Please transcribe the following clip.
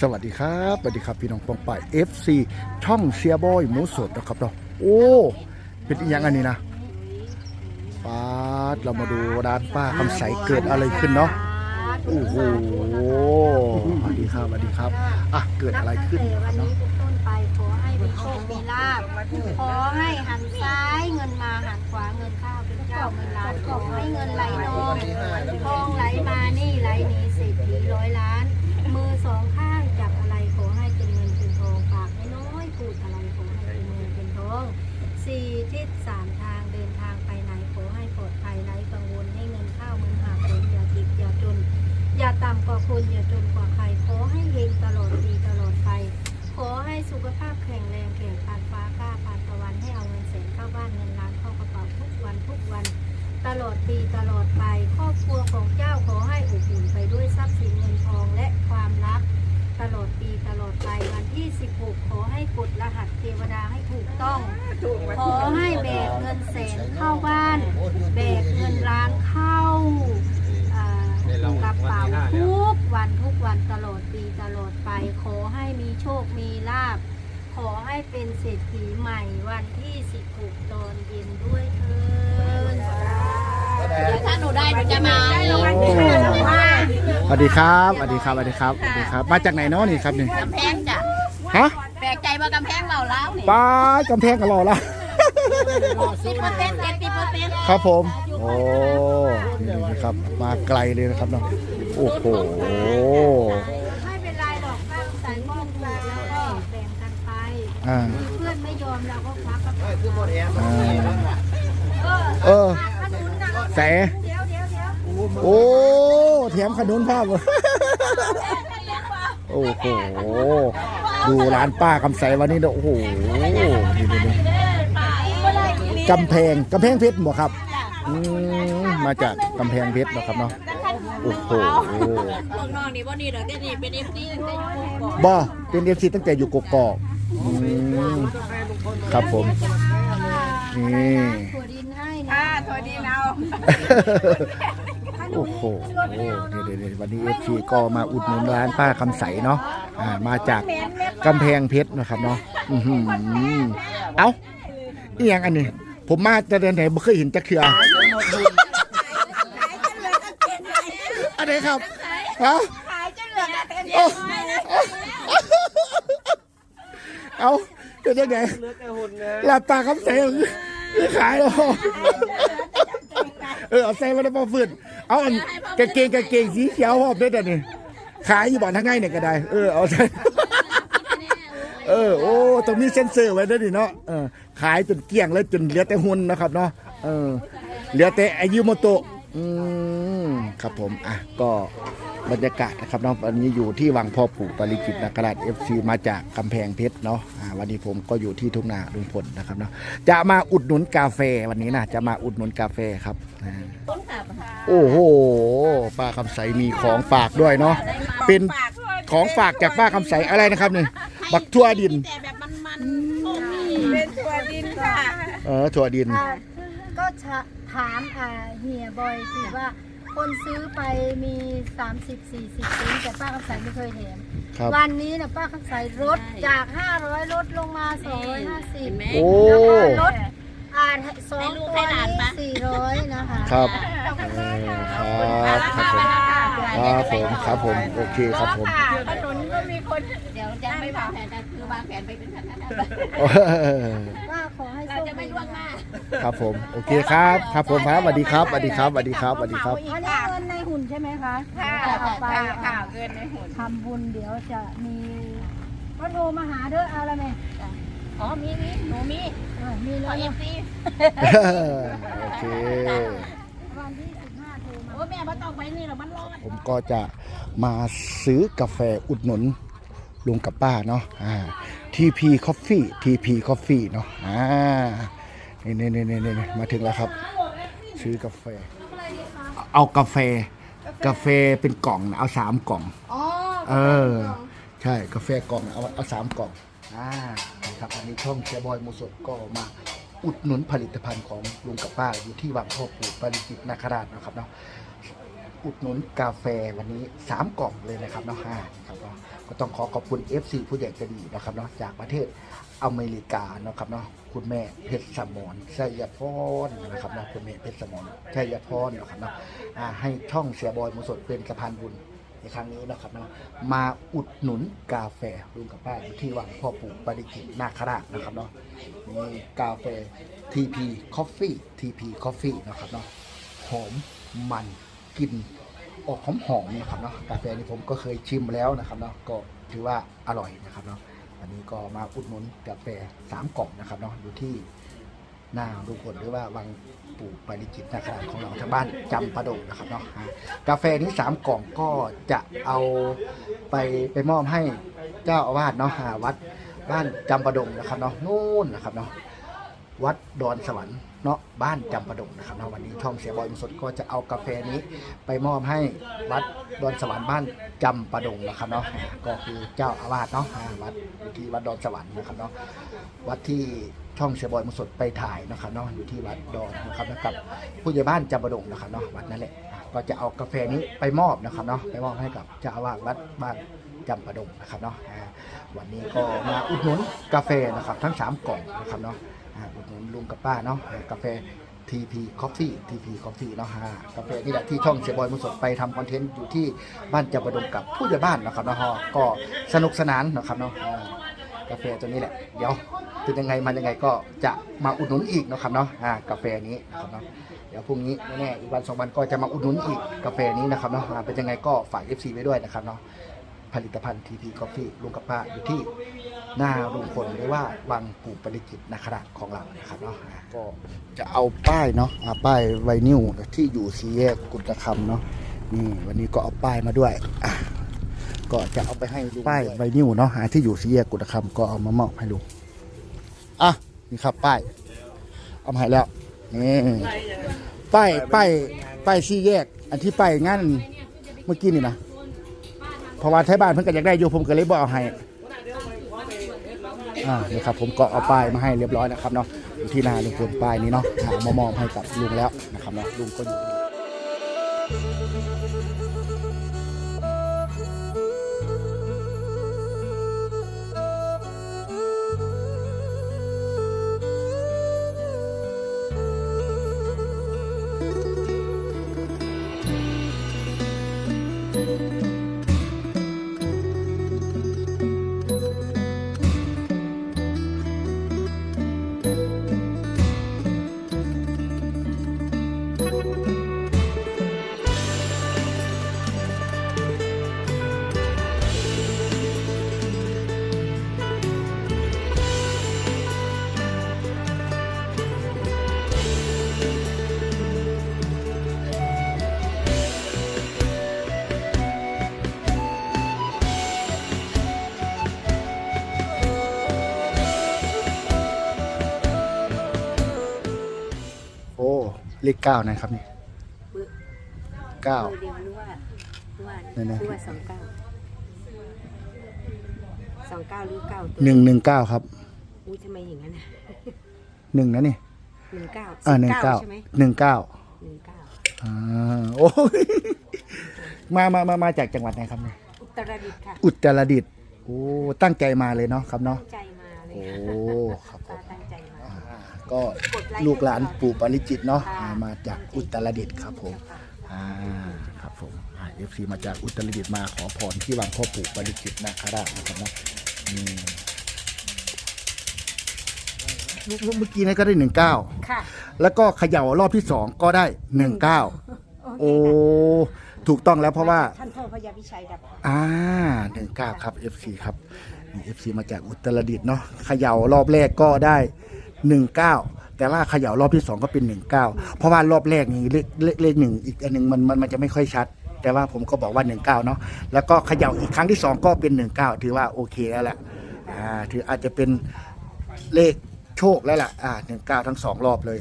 สวัสดีครับสวัสดีครับพี่น้องปองป่าย FC ช่องเชียร์บอยหมูสดนะครับเราโอ้เป็นอีกอย่างอันนี้นะป้าดเรามาดูร้านป้าคำใสเกิดอะไรขึ้นเนาะโอ้โหสวัสดีครับสวัสดีครับอะเกิดอะไรขึ้นแต่วันเนาะนี้เป็นต้นไปขอให้มีโชคมีลาบขอให้หันซ้ายเงินมาหันขวาเงินเข้าเป็นเจ้าเงินล้านขอให้เงินไหลนองทองไหลมานี่ไหลหนีเศรษฐีร้อยล้าน มือสองข้าง พูดอะไรขอให้เป็นเงินเป็นทองสี่ทิศสามทางเดินทางไปไหนขอให้ปลอดภัยไร้กังวลให้เงินเข้ามือหาผลอย่าติดอย่าจน อย่าต่ำกว่าคนอย่าจนกว่าใคร ขอให้เฮงตลอดปีตลอดไป ขอให้สุขภาพแข็งแรงแข็งปานฟ้ากล้าปานตะวันให้เอาเงินแสนเข้าบ้านเงินล้านเข้ากระเป๋าทุกวันทุกวัน ตลอดปีตลอดไปครอบครัวของเจ้า 26 ขอให้กดรหัสเทวดาให้ถูกต้อง ขอให้แบกเงินแสนเข้าบ้าน แบกเงินล้านเข้ากระเป๋าทุกวันทุกวันตลอดปีตลอดไป ขอให้มีโชคมีลาบ ขอให้เป็นเศรษฐีใหม่วันที่ 16 ตอนเย็นด้วยเถินดถ้าหนูได้หนูจะมาสวัสดีครับสวัสดีครับสวัสดีครับสวัสดีครับ มาจากไหนเนาะนี่ครับนี่กำแพงจ้ะ ฮะแปลกใจว่ากำแพงเบาเล้าวนี่ป้ากำแพงกันรอแล้วสิบเปอร์เซ็นต์เจ็ดสิบเปอร์เซ็นต์ครับผม โอ้นี่นะครับ มาไกลเลยนะครับเนาะ โอ้โห ไม่เป็นไรหรอกป้าใส่มองดูแล้วก็แบ่งกันไป อ่ามีเพื่อนไม่ยอมเราก็ควักกระเป๋าอ่า เออขนุนนะแส เดี๋ยวเดี๋ยวเดี๋ยวโอ้แถมขนุนภาพ โอ้โห ดูร้านป้าคำใสวันนี้เนอะโอ้โหนี่ดูนี่กำแพงกำแพงเพชรบ่ครับอืมมาจากกำแพงเพชรนะครับเนาะโอ้โหพวกน้องนี่วันนี้เดี๋ยวจะนี่เป็นเอฟซีตั้งแต่อยู่ปุ๊บบอกบ่เป็นเอฟซีตั้งแต่อยู่กกอกอืมครับผมนี่ถั่วดินให้นะค่ะสวัสดีเราโอ้โหเดี๋ยวเดี๋ยววันนี้เอฟซีก็มาอุดหนุนร้านป้าคำใสเนาะอ่ามาจาก กำแพงเพชรนะครับเนาะอือหือเอ้าอีหยังอันนี้ ผมมาจะเดินไหนไม่เคยเห็นจักเทืออันไหนครับฮะ ขายจนเหลือแต่เต็มโอ้เอาเป็นยังไงหลับตาคำใสคือขายเหรอเออเอาใส่มาในปอฟืนเอาอันกางเกงกางเกงสีเขียวหอบด้วยแต่นี่ขายอยู่บ่อนทั้งไงเนี่ยก็ได้ เออเอาใส่ เออโอ้ต้องมีเซ็นเซอร์ไว้ด้วยดิเนาะเออขายจนเกลี้ยงแล้วจนเหลือแต่หุ่นนะครับเนาะเออเหลือแต่อายุโมโตะอืมครับผมอะก็บรรยากาศนะครับเนาะวันนี้อยู่ที่วังพ่อปู่ปริจิตนากราชเอฟซีมาจากกำแพงเพชรเนาะอ่าวันนี้ผมก็อยู่ที่ทุ่งนาลุงพลนะครับเนาะจะมาอุดหนุนกาแฟวันนี้นะจะมาอุดหนุนกาแฟครับอ่าต้นขาบโอ้โหป้าคำใสมีของฝากด้วยเนาะเป็นของฝากจากป้าคำใสอะไรนะครับเนี่ย บักทั่วดิน แต่แบบมันๆโชคดีเป็นตัวดินค่ะเออถั่วดิน อ่าก็ถาถามอ่าเฮียบอยสิว่า คนซื้อไปมี 30 40ชิ้นแต่ป้าคำใสไม่เคยเห็น ครับ วันนี้นะป้าคำใสลดใช่จาก 500ลดลงมา เห็นไหม 250 โอ้แล้วก็ลด อ่าสอให้งลูกตัวให้หลานนี้ปะ400 นะคะ ครับเออครับครับผม ครับผม ครับผม โอเคครับผมขนุนก็มีคนเดี๋ย วจะไม่วางแผนจะคือวางแผนไปเป็นขนาดนั้นว่าขอให้เราโชคจะไม่ดีล่วงหน้าครับผมโอเคครับ ครับผมครับสวัสดีครับสวัสดีครับสวัสดีครับสวัสดีครับ อันนี้เงินในหุ่นใช่ไหมคะค่ะจะเอาไปค่ะเกินในหุ่นทำบุญเดี๋ยวจะมีก็โทรมาหาเด้อเอาละแม่อ๋อมีมีหนูมีเออมีขแล้อวเอเนาะฟซีโอเค วันที่15โทรมา โอ้แม่ไม่ต้องไปนี่หรอกมันร้อนผมก็จะมาซื้อกาแฟอุดหนุน ลุงกับป้าเนาะอ่า TP Coffee TP Coffee เนาะอ่านี่นี่นี่นี่นี่มาถึงแล้วครับ ซื้อกาแฟ เอากาแฟ กาแฟเป็นกล่องนะเอาสามกล่อง อ๋อเออ ใช่กาแฟกล่องเอาเอาสามกล่องอ่านะครับอันนี้ช่องเชียร์บอยมูสดก็มาอุดหนุนผลิตภัณฑ์ของลุงกับป้าอยู่ที่วังพ่อปู่ปริจิตนาคราชนะครับเนาะ อุดหนุนกาแฟวันนี้สามกล่องเลยนะครับเนาะอ่าครับเนาะก็ต้องขอขอบคุณ FC ผู้ใหญ่ใจดีนะครับเนาะจากประเทศอเมริกาเนาะครับเนาะคุณแม่เพชรสมรชัยพรนะครับเนาะคุณแม่เพชรสมรชัยพรนะครับเนาะอ่าให้ช่องเสียบอยมุสดเป็นสะพานบุญในครั้งนี้นะครับเนาะมาอุดหนุนกาแฟลุงกับป้าอยู่ที่วังพ่อปู่ปริจิตรนาคราชนะครับเนาะนี่กาแฟ TP Coffee TP Coffee นะครับเนาะหอมมันกลิ่น ออกหอมๆนะครับเนาะกาแฟนี่ผมก็เคยชิมแล้วนะครับเนาะก็ถือว่าอร่อยนะครับเนาะวันนี้ก็มาอุดหนุนกาแฟสามกล่องนะครับเนาะอยู่ที่หน้าลุงพลหรือว่าวังปู่ปาริจิตนะครับของเราทางบ้านจำปาดงนะครับเนาะกาแฟนี้สามกล่องก็จะเอาไปไปมอบให้เจ้าอาวาสเนาะอาวัดบ้านจำปาดงนะครับเนาะนู่นนะครับเนาะวัดดอนสวรรค์ เนาะบ้านจำปาดงนะครับเนาะวันนี้ช่องเสียบอยมสดก็จะเอากาแฟนี้ไปมอบให้วัดดอนสวรรค์บ้านจำปาดงนะครับเนาะก็คือเจ้าอาวาสเนาะวัดอยู่ที่วัดดอนสวรรค์นะครับเนาะวัดที่ช่องเสียบอยมสดไปถ่ายนะครับเนาะอยู่ที่วัดดอนนะครับแล้วกับผู้ใหญ่บ้านจำปาดงนะครับเนาะวัดนั่นแหละก็จะเอากาแฟนี้ไปมอบนะครับเนาะไปมอบให้กับเจ้าอาวาสวัดบ้านจำปาดงนะครับเนาะวันนี้ก็มาอุดหนุนกาแฟนะครับทั้งสามกล่องนะครับเนาะ อุดหนุนลุงกับป้าเนาะกาแฟ TP Coffee TP Coffee เนาะฮะกาแฟนี่แหละที่ช่องเสียบอยมุสดไปทำคอนเทนต์อยู่ที่บ้านจับประดงกับผู้ใหญ่บ้านนะครับเนาะฮะก็สนุกสนานนะครับเนาะกาแฟตัวนี้แหละ เดี๋ยวเป็นยังไงมันยังไงก็จะมาอุดหนุนอีกนะครับเนาะกาแฟนี้นะครับเนาะเดี๋ยวพรุ่งนี้แน่ๆอีกวันสองวันก็จะมาอุดหนุนอีกกาแฟนี้นะครับเนาะเป็นยังไงก็ฝาก FC ไว้ด้วยนะครับเนาะผลิตภัณฑ์ TP Coffee ลุงกับป้าอยู่ที่ หน้าลุงพลหรือว่าวังปู่ปริจิตรนาคราชของเรานะครับเนาะก็จะเอาป้ายเนาะอ่าป้ายไวนิวที่อยู่สี่แยกกุฎคำเนาะนี่วันนี้ก็เอาป้ายมาด้วยอะก็จะเอาไปให้ลุงป้ายไวนิวเนาะอ่าที่อยู่สี่แยกกุฎคำก็เอามามอบให้ลุงอะนี่ครับป้าย เอามาให้แล้วนี่ป้ายป้ายป้ายสี่แยก อันที่ป้ายงานเมื่อกี้นี่นะเพราะว่าไทยบ้านเพิ่นก็อยากได้อยู่ผมก็เลยบอกเอาให้ อ่านี่ครับผมก็เอาป้ายมาให้เรียบร้อยนะครับเนาะอยู่ที่นาลุงพลป้ายนี้เนาะอ่ามามอบให้กับลุงแล้วนะครับเนาะลุงก็อยู่ เลขเก้านะครับนี่เก้า เดียวรู้ว่าว่าไหนๆรู้ว่าสองเก้าสองเก้าหรือเก้าตัวหนึ่งหนึ่งเก้าครับอุ้ยทำไมอย่างนั้นน่ะหนึ่งนะนี่หนึ่งเก้าอ่าหนึ่งเก้าใช่ไหมหนึ่งเก้าหนึ่งเก้าอ่าโอ้ยมามามามาจากจังหวัดไหนครับเนี่ยอุตรดิตถ์ค่ะอุตรดิตถ์โอ้ตั้งใจมาเลยเนาะครับเนาะตั้งใจมาเลยโอ้ค่ะครับผมตาตั้งใจมาอ่า ก็ลูกหลานปู่ปาริจิตเนาะอ่ามาจากอุตรดิตถ์ครับผมอ่าครับผมเอฟซีมาจากอุตรดิตถ์มาขอพรที่วังพ่อปู่ปาริจิตรนาคราชนะครับเนาะอืมเมื่อเมื่อกี้นี่ก็ได้หนึ่งเก้าค่ะแล้วก็เขย่ารอบที่สองก็ได้หนึ่งเก้าโอ้ถูกต้องแล้วเพราะว่า ท่านพ่อพญาพิชัยดับอ่าหนึ่งเก้าครับ FC ครับเอฟซีมาจากอุตรดิตถ์เนาะเขย่ารอบแรกก็ได้ หนึ่งเก้าแต่ว่าเขย่ารอบที่สองก็เป็นหนึ่งเก้าเพราะว่ารอบแรกนี่เลขเลขเลขหนึ่งอีกอันหนึ่งมันมันมันจะไม่ค่อยชัด แต่ว่าผมก็บอกว่าหนึ่งเก้าเนาะแล้วก็เขย่าอีกครั้งที่สองก็เป็นหนึ่งเก้าถือว่าโอเคแล้วแหละอ่าถืออาจจะเป็นเลขโชคแล้วล่ะอ่าหนึ่งเก้าทั้งสองรอบเลย